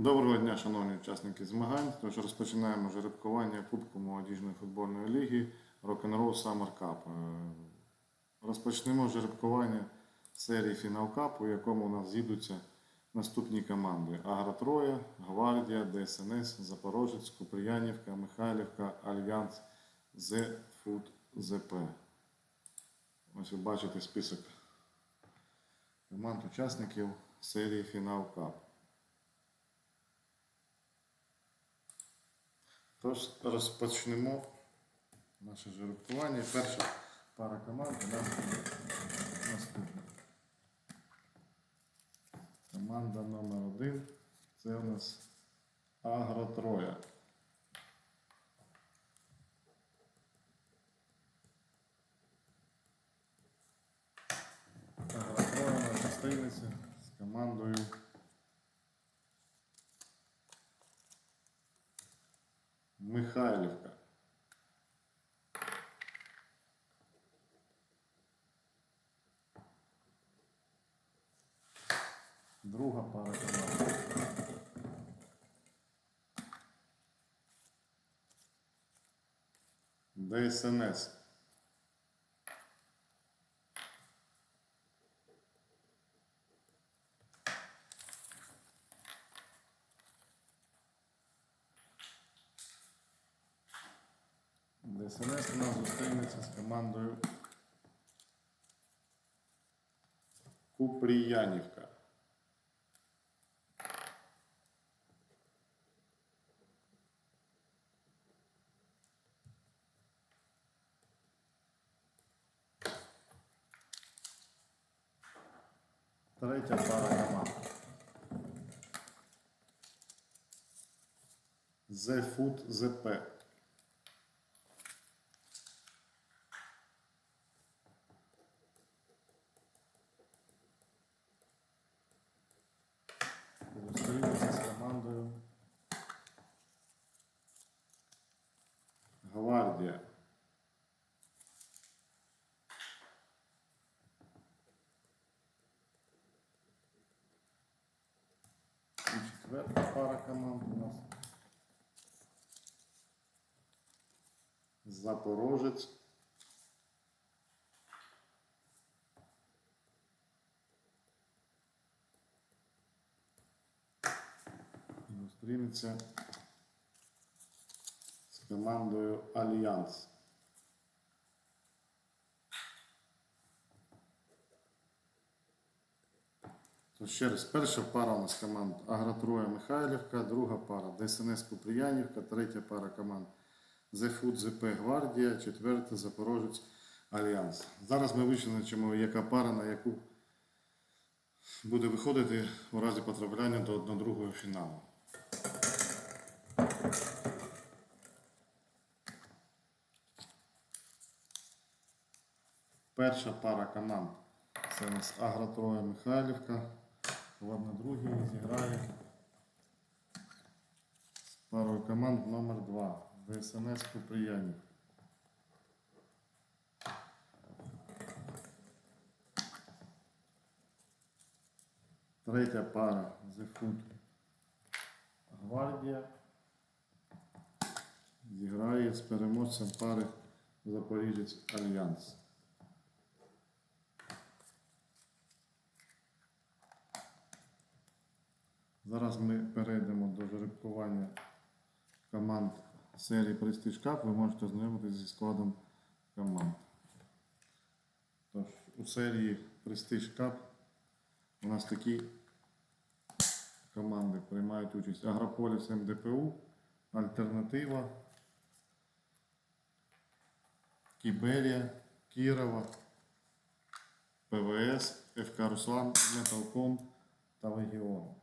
Доброго дня, шановні учасники змагань. Тож розпочинаємо жеребкування Кубку молодіжної футбольної ліги Rock'n'Roll Summer Cup. Розпочнемо жеребкування серії Фінал Кап, у якому у нас з'їдуться наступні команди: Агро Троя, Гвардія, ДСНС, Запорожець, Куприянівка, Михайлівка, Альянс, Фуд ЗП. Ось ви бачите список команд учасників серії Фінал Кап. Тож розпочнемо наше жеребкування. Перша пара команд у нас наступна. Команда номер один. Це у нас Агро Троя. Агро Троя у нас зустрінеться з командою Михайлівка. Друга пара команд. ДСНС. ДСНС у нас зустрінеться з командою Купріянівка. Третя пара. The Food ЗП. Зустрінеться з командою Гвардія. І пара команд у нас. Запорожець. Зустрінеться з командою Альянс. То ще раз, перша пара у нас команд Агротроя Михайлівка, друга пара ДСНС Куприянівка, третя пара команд ЗФУД ЗП Гвардія, четверта Запорожець Альянс. Зараз ми визначимо, яка пара на яку буде виходити у разі потрапляння до одного-другого фіналу. Перша пара команд. Це у нас Агротроя Михайлівка. В на другій зіграє з парою команд номер 2 ДСНС Куприянів. Третя пара Зефут Гвардія. Зіграє з переможцем пари Запоріжець Альянс. Зараз ми перейдемо до жеребкування команд серії Prestige Cup. Ви можете ознайомитися зі складом команд. Тож, у серії Prestige Cup у нас такі команди приймають участь Агрополіс МДПУ, Альтернатива, Кіберія, Кірова, ПВС, ФК Руслан, Металком та Легіон.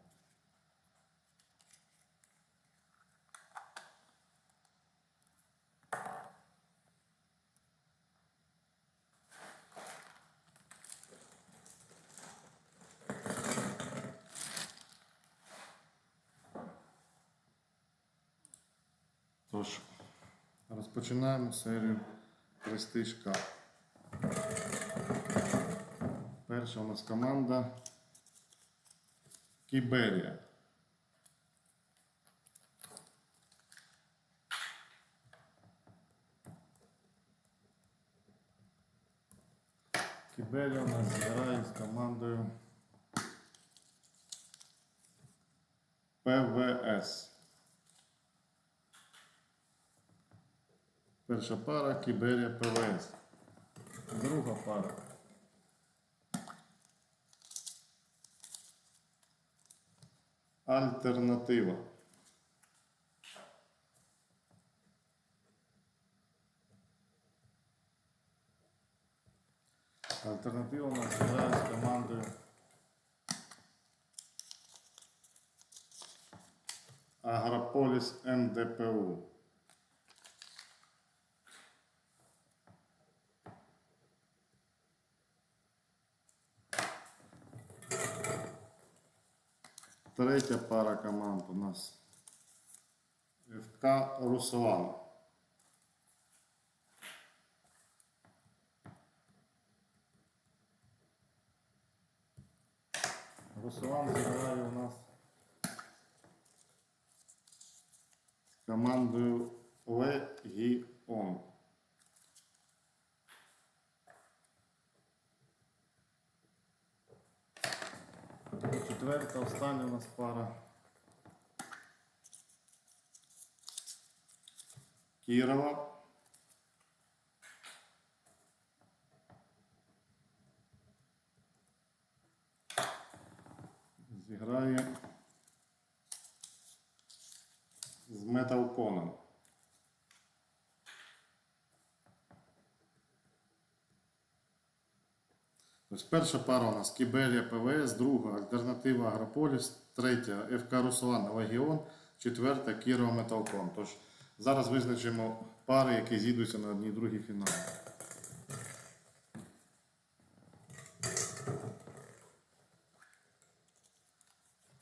Тож, розпочинаємо серію престижка. Перша у нас команда Кіберія. Кіберія у нас грає з командою ПВС. Перша пара Кіберія ПВС. Друга пара. Альтернатива. Альтернатива у нас грає з командою Агрополіс МДПУ. Третя пара команд у нас ФК Руслан. Руслан зіграє у нас командою Легіон. І Четверта, остання у нас пара. Кірова. Зіграє з металконом. Тобто перша пара у нас Кібелія ПВС, друга альтернатива Агрополіс, третя ФК Руслан Легіон, четверта Кірова Металкон. Тож зараз визначимо пари, які зійдуться на одній другій фіналі.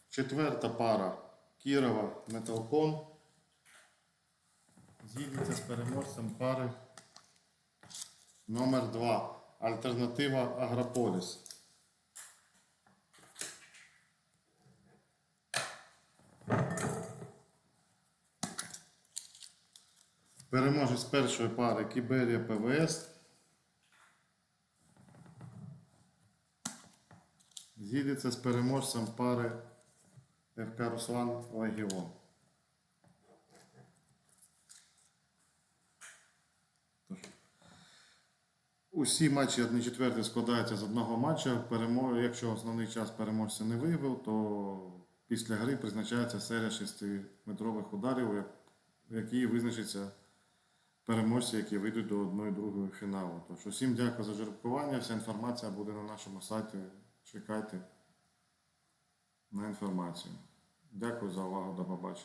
Четверта пара Кірова Металкон. Зійдеться з переможцем пари номер 2 Альтернатива Агрополіс. Переможець першої пари Кіберія ПВС. Зійдеться з переможцем пари ФК Руслан Легіон. Усі матчі 1-4 складаються з одного матча. Перемо... Якщо основний час переможця не виявив, то після гри призначається серія 6-метрових ударів, як- в якій визначиться переможці, які вийдуть до 1-2 фіналу. Тож усім дякую за жеребкування. Вся інформація буде на нашому сайті. Чекайте на інформацію. Дякую за увагу. До побачення.